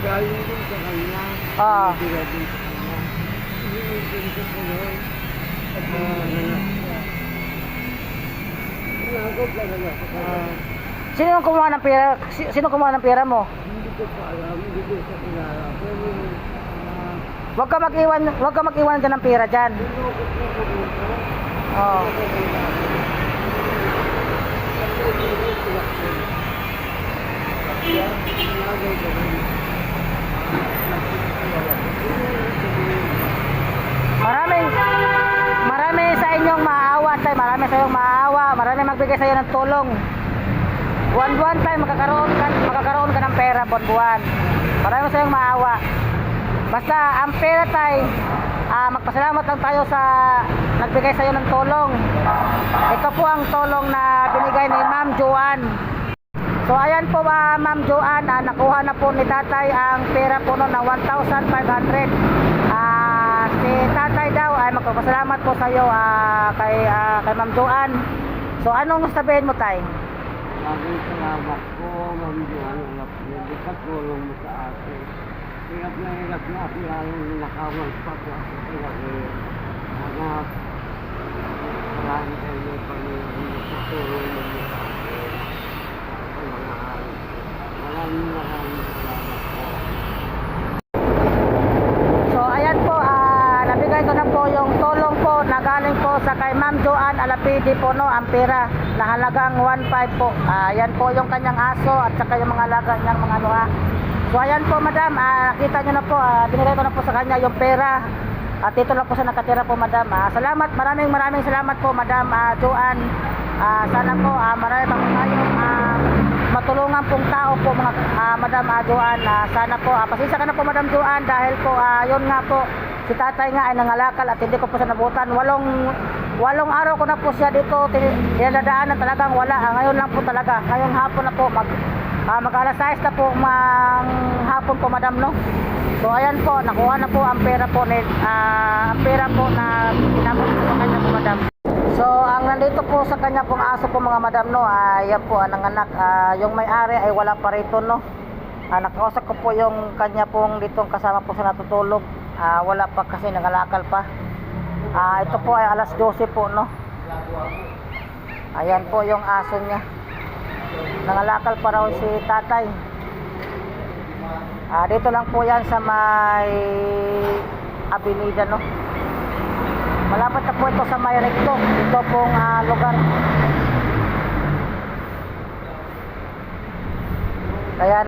Galing din sa kanya. Ko po. At talaga ako. Mm. Sino ang kumuha ng pera? Si- Sino kumuha ng pera mo? Hindi ko pa alam. Hindi ko sa kilala. Pero ah, Huwag ka mag-iwan, huwag ka mag-iwan dyan ng pera dyan. Oo. Maraming marami sa inyong maawa, tay. Marami sa inyong maawa. Marami magbigay sa iyo ng tulong. Buwan-buwan tay makakaroon ka, makakaroon ka ng pera buwan-buwan. Marami sa inyong maawa. Basta ang pera tay, ah, magpasalamat lang tayo sa nagbigay sa iyo ng tulong. Ito po ang tulong na binigay ni Ma'am Joanne. So ayan po ba Ma'am Joanne, ah, nakuha na po ni tatay ang pera po no na 1,500. Si tatay daw ay magpapasalamat po sa iyo ah, kay, ah, kay Ma'am Joanne. So anong sabihin mo tay? Maraming salamat po, Ma'am Joanne Alap niyo sa tulong mo sa akin. Hirap na hirap na ako lalo nakawal pa po ako hirap eh. Anak, maraming kayo Panginoon sa tulong mo sa akin. Sa. Maraming maraming salamat po. So ayan po, ah, nabigay ko na po yung tulong po na galing po sa kay Ma'am Joanne Alapidi po no, ang pera na halagang 1.5 po. Ah, ayan po yung kanyang aso at saka yung mga alaga niyang mga luha. So ayan po madam, ah, nakita niyo na po, ah, binigay ko na po sa kanya yung pera. At dito lang po siya nakatira po madam. Ah, salamat, maraming maraming salamat po madam ah, Joanne. Ah, sana po ah, marami pang tayong ah, matulungan pong tao po mga ah, Madam ah, Joanne. Ah, sana po, ah, pasensya ka na po Madam Joanne dahil po ah, yun nga po, si tatay nga ay nangalakal at hindi ko po siya nabutan. Walong, walong araw ko na po siya dito, tinadaan na talagang wala. Ah, ngayon lang po talaga, ngayong hapon na po, mag, ah, mag alas 6 na po mang hapon po Madam no. So ayan po, nakuha na po ang pera po ni, ah, ang pera po na tinapos sa kanya po Madam. So, ang nandito po sa kanya pong aso po mga madam no, ay yan po ang nanganak. Ah, yung may-ari ay wala pa rito no. Ah, nakausap ko po yung kanya pong dito kasama po sa natutulog. Ah, wala pa kasi nangalakal pa. Ah, ito po ay alas 12 po no. Ayan po yung aso niya. Nangalakal pa raw si tatay. Ah, dito lang po yan sa may Avenida no. Malapit na po ito sa may recto. Ito pong ah, lugar. Kaya